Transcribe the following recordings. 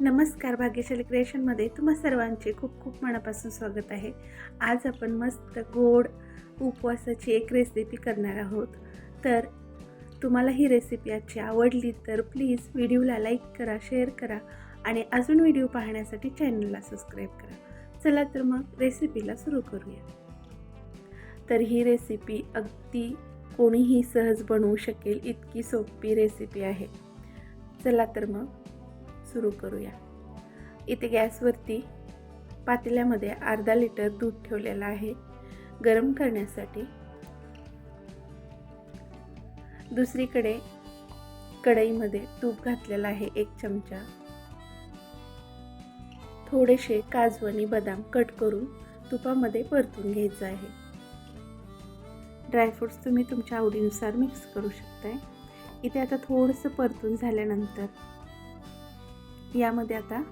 नमस्कार भाग्यशाली क्रिएशनमध्ये तुम्हा सर्वांचे खूप खूप मनापासून स्वागत आहे. आज आपण मस्त गोड उपवासाची एक रेसिपी करणार आहोत. तर तुम्हाला ही रेसिपी आजची आवडली तर प्लीज व्हिडिओला लाईक करा शेअर करा आणि अजून व्हिडिओ पाहण्यासाठी चॅनलला सबस्क्राईब करा. चला तर मग रेसिपीला सुरू करूया. तर ही रेसिपी अगदी कोणीही सहज बनवू शकेल इतकी सोपी रेसिपी आहे. चला तर मग सुरू करूया. इथे गॅसवरती पातेल्यामध्ये अर्धा लिटर दूध ठेवलेलं आहे. गरम करण्यासाठी दुसरीकडे कढईमध्ये तूप घातलेलं आहे एक चमचा. थोडेसे काजू आणि बदाम कट करून तुपामध्ये परतून घ्यायचं आहे. ड्रायफ्रूट्स तुम्ही तुमच्या आवडीनुसार मिक्स करू शकताय. इथे आता थोडंसं परतून झाल्यानंतर यामध्ये आता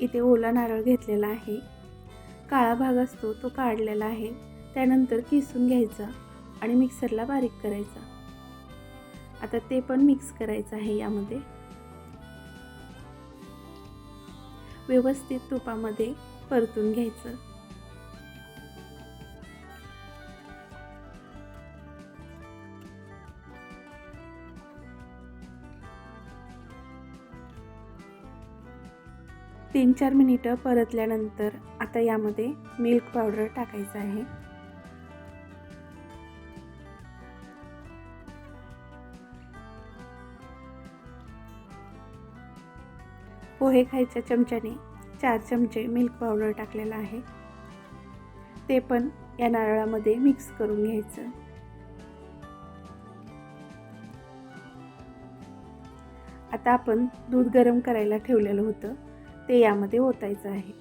इथे ओला नारळ घेतलेला आहे. काळा भाग असतो तो काढलेला आहे. त्यानंतर किसून घ्यायचा आणि मिक्सरला बारीक करायचा. आता ते पण मिक्स करायचं आहे यामध्ये. व्यवस्थित तुपामध्ये परतून घ्यायचं. तीन चार मिनिटं परतल्यानंतर आता यामध्ये मिल्क पावडर टाकायचं आहे. पोहे खायच्या चमच्याने चार चमचे मिल्क पावडर टाकलेलं आहे. ते पण या नारळामध्ये मिक्स करून घ्यायचं. आता आपण दूध गरम करायला ठेवलेलं होतं. ते यामध्ये ओतायचं आहे.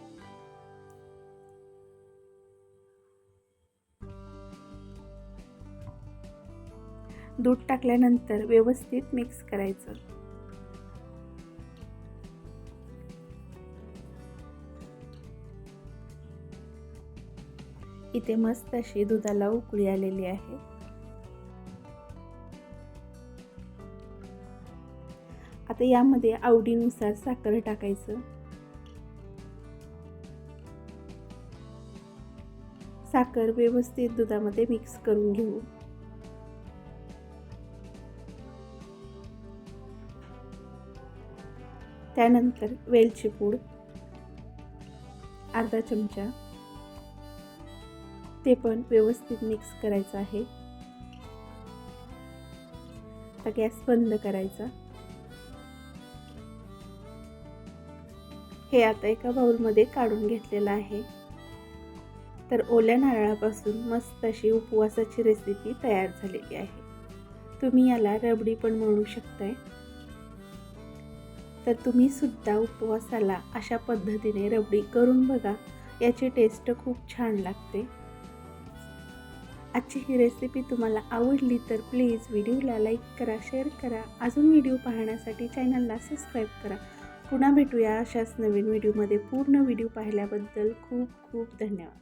दूध टाकल्यानंतर व्यवस्थित मिक्स करायचं. इथे मस्त अशी दुधाला उकळी आलेली आहे. आता यामध्ये आवडीनुसार साखर टाकायचं. साखर व्यवस्थित दुधामध्ये मिक्स करून घेऊ. त्यानंतर वेलची पूड अर्धा चमचा. ते पण व्यवस्थित मिक्स करायचं आहे. आता गॅस बंद करायचा. हे आता एका बाउलमध्ये काढून घेतलेलं आहे. तर ओल्या नारळापासून मस्त अशी उपवासाची रेसिपी तयार झालेली आहे. तुम्ही याला रबडी पण म्हणू शकताय. तर तुम्ही सुद्धा उपवासाला अशा पद्धतीने रबडी करून बघा. याची टेस्ट खूप छान लागते. आजची ही रेसिपी तुम्हाला आवडली तर प्लीज व्हिडिओला लाईक करा शेअर करा. अजून व्हिडिओ पाहण्यासाठी चॅनलला सबस्क्राईब करा. पुन्हा भेटूया अशाच नवीन व्हिडिओमध्ये पूर्ण व्हिडिओ पाहिल्याबद्दल खूप खूप धन्यवाद.